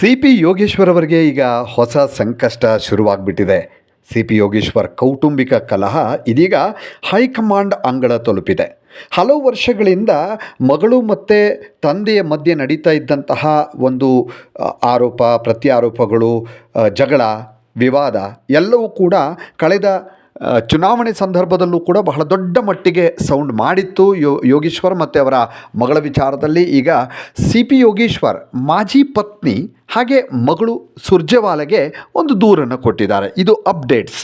C P Yogeshwar ಅವರಿಗೆ ಈಗ ಹೊಸ ಸಂಕಷ್ಟ ಶುರುವಾಗ್ಬಿಟ್ಟಿದೆ. ಸಿ ಪಿ ಯೋಗೇಶ್ವರ್ ಕೌಟುಂಬಿಕ ಕಲಹ ಇದೀಗ ಹೈಕಮಾಂಡ್ ಅಂಗಳ ತಲುಪಿದೆ. ಹಲವು ವರ್ಷಗಳಿಂದ ಮಗಳು ಮತ್ತು ತಂದೆಯ ಮಧ್ಯೆ ನಡೀತಾ ಇದ್ದಂತಹ ಒಂದು ಆರೋಪ, ಪ್ರತ್ಯಾರೋಪಗಳು ಜಗಳ, ವಿವಾದ ಎಲ್ಲವೂ ಕೂಡ ಕಳೆದ ಚುನಾವಣೆ ಸಂದರ್ಭದಲ್ಲೂ ಕೂಡ ಬಹಳ ದೊಡ್ಡ ಮಟ್ಟಿಗೆ ಸೌಂಡ್ ಮಾಡಿತ್ತು ಯೋ, ಯೋಗೀಶ್ವರ್ ಮತ್ತು ಅವರ ಮಗಳ ವಿಚಾರದಲ್ಲಿ. ಈಗ ಸಿ ಪಿ ಯೋಗೀಶ್ವರ್ ಮಾಜಿ ಪತ್ನಿ ಹಾಗೆ ಮಗಳು ಸುರ್ಜೆವಾಲಾಗೆ ಒಂದು ದೂರನ್ನು ಕೊಟ್ಟಿದ್ದಾರೆ. ಇದು ಅಪ್ಡೇಟ್ಸ್.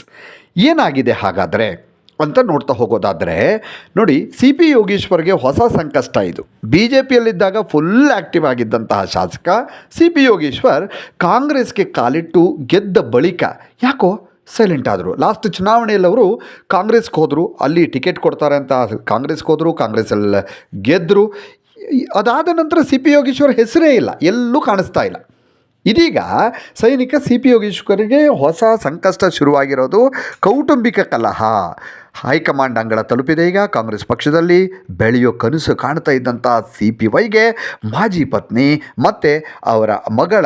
ಏನಾಗಿದೆ ಹಾಗಾದರೆ? ಅಂತ ನೋಡ್ತಾ ಹೋಗೋದಾದರೆ, ನೋಡಿ, ಸಿ ಪಿ ಯೋಗೀಶ್ವರ್ಗೆ ಹೊಸ ಸಂಕಷ್ಟ ಇದು. ಬಿ ಜೆ ಪಿಯಲ್ಲಿದ್ದಾಗ ಫುಲ್ ಆ್ಯಕ್ಟಿವ್ ಆಗಿದ್ದಂತಹ ಶಾಸಕ ಸಿ ಪಿ ಯೋಗೀಶ್ವರ್ ಕಾಂಗ್ರೆಸ್ಗೆ ಕಾಲಿಟ್ಟು ಗೆದ್ದ ಬಳಿಕ, ಯಾಕೋ ಸೈಲೆಂಟ್ ಆದರು. ಲಾಸ್ಟ್ ಚುನಾವಣೆಯಲ್ಲಿ ಅವರು ಕಾಂಗ್ರೆಸ್ಗೆ ಹೋದರು, ಅಲ್ಲಿ ಟಿಕೆಟ್ ಕೊಡ್ತಾರೆ ಅಂತ ಕಾಂಗ್ರೆಸ್ಗೆ ಹೋದರು ಕಾಂಗ್ರೆಸ್ಸಲ್ಲಿ ಗೆದ್ದರು ಅದಾದ ನಂತರ ಸಿ ಪಿ ಯೋಗೇಶ್ವರ್ ಹೆಸರೇ ಇಲ್ಲ, ಎಲ್ಲೂ ಕಾಣಿಸ್ತಾ ಇಲ್ಲ. ಇದೀಗ ಸೈನಿಕ ಸಿ ಪಿ ಯೋಗೇಶ್ವರಿಗೆ ಹೊಸ ಸಂಕಷ್ಟ ಶುರುವಾಗಿರೋದು ಕೌಟುಂಬಿಕ ಕಲಹ. ಹೈಕಮಾಂಡ್ ಅಂಗಳ ತಲುಪಿದೆ ಈಗ, ಕಾಂಗ್ರೆಸ್ ಪಕ್ಷದಲ್ಲಿ ಬೆಳೆಯೋ ಕನಸು ಕಾಣ್ತಾ ಇದ್ದಂಥ ಸಿ ಪಿ ವೈಗೆ ಮಾಜಿ ಪತ್ನಿ ಮತ್ತು ಅವರ ಮಗಳ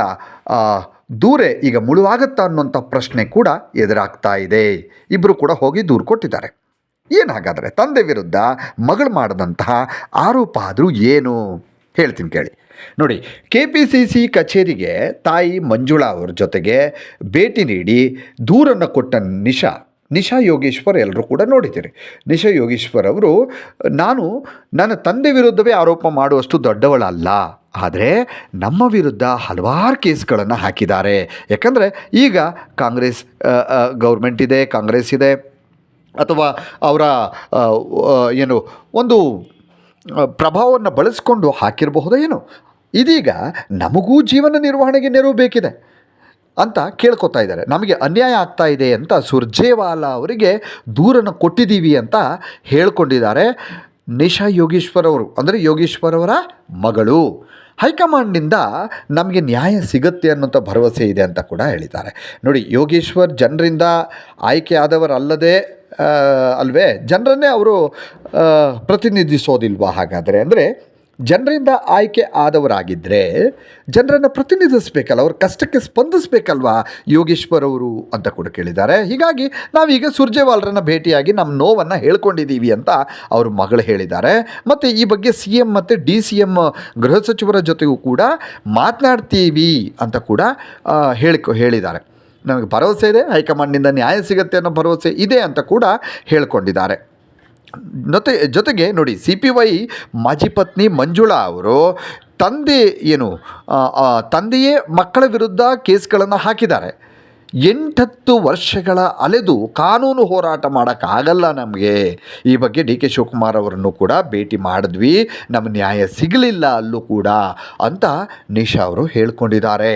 ದೂರೆ ಈಗ ಮುಳುವಾಗುತ್ತಾ ಅನ್ನುವಂಥ ಪ್ರಶ್ನೆ ಕೂಡ ಎದುರಾಗ್ತಾ ಇದೆ. ಇಬ್ಬರು ಕೂಡ ಹೋಗಿ ದೂರು ಕೊಟ್ಟಿದ್ದಾರೆ. ಏನಾಗಾದರೆ ತಂದೆ ವಿರುದ್ಧ ಮಗಳು ಮಾಡಿದಂತಹ ಆರೋಪ ಆದರೂ ಏನು? ಹೇಳ್ತೀನಿ ಕೇಳಿ. ನೋಡಿ ಕೆ ಪಿ ಸಿ ಸಿ ಕಚೇರಿಗೆ ತಾಯಿ ಮಂಜುಳಾ ಅವ್ರ ಜೊತೆಗೆ ಭೇಟಿ ನೀಡಿ ದೂರನ್ನು ಕೊಟ್ಟ ನಿಶಾ ನಿಶಾ ಯೋಗೇಶ್ವರ್ ಎಲ್ಲರೂ ಕೂಡ ನೋಡಿದ್ದೀರಿ. ನಿಶಾ ಯೋಗೇಶ್ವರ್ ಅವರು, ನಾನು ನನ್ನ ತಂದೆ ವಿರುದ್ಧವೇ ಆರೋಪ ಮಾಡುವಷ್ಟು ದೊಡ್ಡವಳಲ್ಲ. ಆದರೆ ನಮ್ಮ ವಿರುದ್ಧ ಹಲವಾರು ಕೇಸ್ಗಳನ್ನು ಹಾಕಿದ್ದಾರೆ. ಯಾಕಂದರೆ ಈಗ ಕಾಂಗ್ರೆಸ್ ಗೌರ್ಮೆಂಟ್ ಇದೆ, ಕಾಂಗ್ರೆಸ್ ಇದೆ. ಅಥವಾ ಅವರ ಏನು, ಒಂದು ಪ್ರಭಾವವನ್ನು ಬಳಸಿಕೊಂಡು ಹಾಕಿರಬಹುದೇನು. ಏನೋ ಇದೀಗ ನಮಗೂ ಜೀವನ ನಿರ್ವಹಣೆಗೆ ನೆರವು ಬೇಕಿದೆ. ಅಂತ ಕೇಳ್ಕೊತಾ ಇದ್ದಾರೆ. ನಮಗೆ ಅನ್ಯಾಯ ಆಗ್ತಾ ಇದೆ ಅಂತ ಸುರ್ಜೇವಾಲಾ ಅವರಿಗೆ ದೂರನ್ನು ಕೊಟ್ಟಿದ್ದೀವಿ ಅಂತ ಹೇಳ್ಕೊಂಡಿದ್ದಾರೆ ನಿಶಾ ಯೋಗೀಶ್ವರ್ ಅವರು. ಅಂದರೆ ಯೋಗೀಶ್ವರ್ ಅವರ ಮಗಳು. ಹೈಕಮಾಂಡ್ನಿಂದ ನಮಗೆ ನ್ಯಾಯ ಸಿಗುತ್ತೆ ಅನ್ನೋಂಥ ಭರವಸೆ ಇದೆ ಅಂತ ಕೂಡ ಹೇಳಿದ್ದಾರೆ. ನೋಡಿ, ಯೋಗೇಶ್ವರ್ ಜನರಿಂದ ಆಯ್ಕೆ ಆದವರಲ್ಲದೆ ಅಲ್ವೇ, ಜನರನ್ನೇ ಅವರು ಪ್ರತಿನಿಧಿಸೋದಿಲ್ವಾ ಹಾಗಾದರೆ? ಅಂದರೆ ಜನರಿಂದ ಆಯ್ಕೆ ಆದವರಾಗಿದ್ದರೆ ಜನರನ್ನು ಪ್ರತಿನಿಧಿಸಬೇಕಲ್ಲ, ಅವ್ರ ಕಷ್ಟಕ್ಕೆ ಸ್ಪಂದಿಸಬೇಕಲ್ವಾ? ಯೋಗೇಶ್ವರ್ ಅವರು ಅಂತ ಕೂಡ ಕೇಳಿದ್ದಾರೆ. ಹೀಗಾಗಿ ನಾವೀಗ ಸುರ್ಜೇವಾಲರನ್ನು ಭೇಟಿಯಾಗಿ ನಮ್ಮ ನೋವನ್ನು ಹೇಳ್ಕೊಂಡಿದ್ದೀವಿ ಅಂತ ಅವ್ರ ಮಗಳು ಹೇಳಿದ್ದಾರೆ. ಮತ್ತು ಈ ಬಗ್ಗೆ ಸಿ ಎಂ ಮತ್ತು ಡಿ ಸಿ ಎಂ ಗೃಹ ಸಚಿವರ ಜೊತೆಗೂ ಕೂಡ ಮಾತನಾಡ್ತೀವಿ ಅಂತ ಕೂಡ ಹೇಳಿಕೊ, ಹೇಳಿದ್ದಾರೆ. ನಮಗೆ ಭರವಸೆ ಇದೆ, ಹೈಕಮಾಂಡ್ನಿಂದ ನ್ಯಾಯ ಸಿಗುತ್ತೆ ಅನ್ನೋ ಭರವಸೆ ಇದೆ ಅಂತ ಕೂಡ ಹೇಳ್ಕೊಂಡಿದ್ದಾರೆ. ಜೊತೆ ಜೊತೆಗೆ ನೋಡಿ ಸಿ ಪಿ ವೈ ಮಾಜಿ ಪತ್ನಿ ಮಂಜುಳಾ ಅವರು ತಂದೆ ಏನು ತಂದೆಯೇ ಮಕ್ಕಳ ವಿರುದ್ಧ ಕೇಸ್ಗಳನ್ನು ಹಾಕಿದ್ದಾರೆ. ಎಂಟತ್ತು ವರ್ಷಗಳ ಅಲೆದು ಕಾನೂನು ಹೋರಾಟ ಮಾಡೋಕ್ಕಾಗಲ್ಲ ನಮಗೆ. ಈ ಬಗ್ಗೆ ಡಿ ಕೆ ಶಿವಕುಮಾರ್ ಅವರನ್ನು ಕೂಡ ಭೇಟಿ ಮಾಡಿದ್ವಿ. ನಮ್ಮ ನ್ಯಾಯ ಸಿಗಲಿಲ್ಲ ಅಲ್ಲೂ ಕೂಡ ಅಂತ ನಿಶಾ ಅವರು ಹೇಳ್ಕೊಂಡಿದ್ದಾರೆ.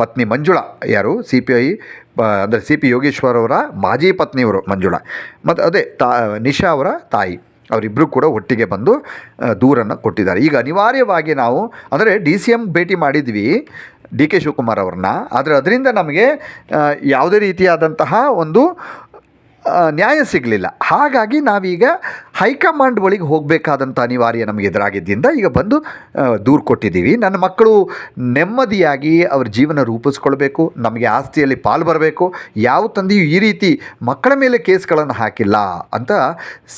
ಪತ್ನಿ ಮಂಜುಳಾ ಯಾರು? ಸಿ ಪಿ ಐ ಅಂದರೆ ಸಿ ಪಿ ಯೋಗೇಶ್ವರ್ ಅವರ ಮಾಜಿ ಪತ್ನಿಯವರು ಮಂಜುಳಾ. ಮತ್ತು ಅದೇ ತಾ, ನಿಶಾ ಅವರ ತಾಯಿ. ಅವರಿಬ್ಬರು ಕೂಡ ಒಟ್ಟಿಗೆ ಬಂದು ದೂರನ್ನು ಕೊಟ್ಟಿದ್ದಾರೆ. ಈಗ ಅನಿವಾರ್ಯವಾಗಿ ನಾವು, ಅಂದರೆ ಡಿ ಸಿ ಎಂ ಭೇಟಿ ಮಾಡಿದ್ವಿ, ಡಿ ಕೆ ಶಿವಕುಮಾರ್ ಅವ್ರನ್ನ. ಆದರೆ ಅದರಿಂದ ನಮಗೆ ಯಾವುದೇ ರೀತಿಯಾದಂತಹ ಒಂದು ನ್ಯಾಯ ಸಿಗಲಿಲ್ಲ. ಹಾಗಾಗಿ ನಾವೀಗ ಹೈಕಮಾಂಡ್ ಬಳಿಗೆ ಹೋಗಬೇಕಾದಂಥ ಅನಿವಾರ್ಯ ನಮಗೆ ಎದುರಾಗಿದ್ದರಿಂದ ಈಗ ಬಂದು ದೂರು ಕೊಟ್ಟಿದ್ದೀವಿ. ನನ್ನ ಮಕ್ಕಳು ನೆಮ್ಮದಿಯಾಗಿ ಅವ್ರ ಜೀವನ ರೂಪಿಸ್ಕೊಳ್ಬೇಕು. ನಮಗೆ ಆಸ್ತಿಯಲ್ಲಿ ಪಾಲು ಬರಬೇಕು. ಯಾವ ತಂದೆಯೂ ಈ ರೀತಿ ಮಕ್ಕಳ ಮೇಲೆ ಕೇಸ್ಗಳನ್ನು ಹಾಕಿಲ್ಲ ಅಂತ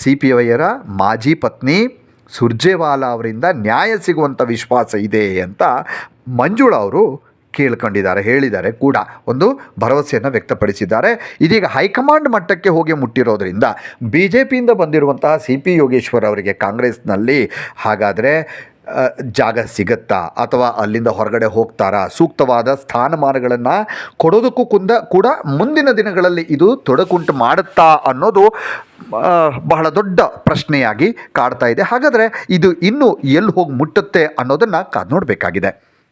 ಸಿ ಪಿ ವೈಯರ ಮಾಜಿ ಪತ್ನಿ ಸುರ್ಜೇವಾಲಾ ಅವರಿಂದ ನ್ಯಾಯ ಸಿಗುವಂಥ ವಿಶ್ವಾಸ ಇದೆ ಅಂತ ಮಂಜುಳ ಅವರು ಕೇಳ್ಕೊಂಡಿದ್ದಾರೆ, ಹೇಳಿದ್ದಾರೆ ಕೂಡ ಒಂದು ಭರವಸೆಯನ್ನು ವ್ಯಕ್ತಪಡಿಸಿದ್ದಾರೆ. ಇದೀಗ ಹೈಕಮಾಂಡ್ ಮಟ್ಟಕ್ಕೆ ಹೋಗಿ ಮುಟ್ಟಿರೋದ್ರಿಂದ ಬಿ ಜೆ ಪಿಯಿಂದ ಬಂದಿರುವಂತಹ ಸಿ ಪಿ ಯೋಗೇಶ್ವರ್ ಅವರಿಗೆ ಕಾಂಗ್ರೆಸ್ನಲ್ಲಿ ಹಾಗಾದರೆ ಜಾಗ ಸಿಗುತ್ತಾ? ಅಥವಾ ಅಲ್ಲಿಂದ ಹೊರಗಡೆ ಹೋಗ್ತಾರಾ? ಸೂಕ್ತವಾದ ಸ್ಥಾನಮಾನಗಳನ್ನು ಕೊಡೋದಕ್ಕೂ ಕುಂದ ಕೂಡ ಮುಂದಿನ ದಿನಗಳಲ್ಲಿ ಇದು ತೊಡಕುಂಟು ಮಾಡುತ್ತಾ ಅನ್ನೋದು ಬಹಳ ದೊಡ್ಡ ಪ್ರಶ್ನೆಯಾಗಿ ಕಾಡ್ತಾ ಇದೆ. ಹಾಗಾದರೆ ಇದು ಇನ್ನೂ ಎಲ್ಲಿ ಹೋಗಿ ಮುಟ್ಟುತ್ತೆ ಅನ್ನೋದನ್ನು ಕಾದು ನೋಡಬೇಕಾಗಿದೆ.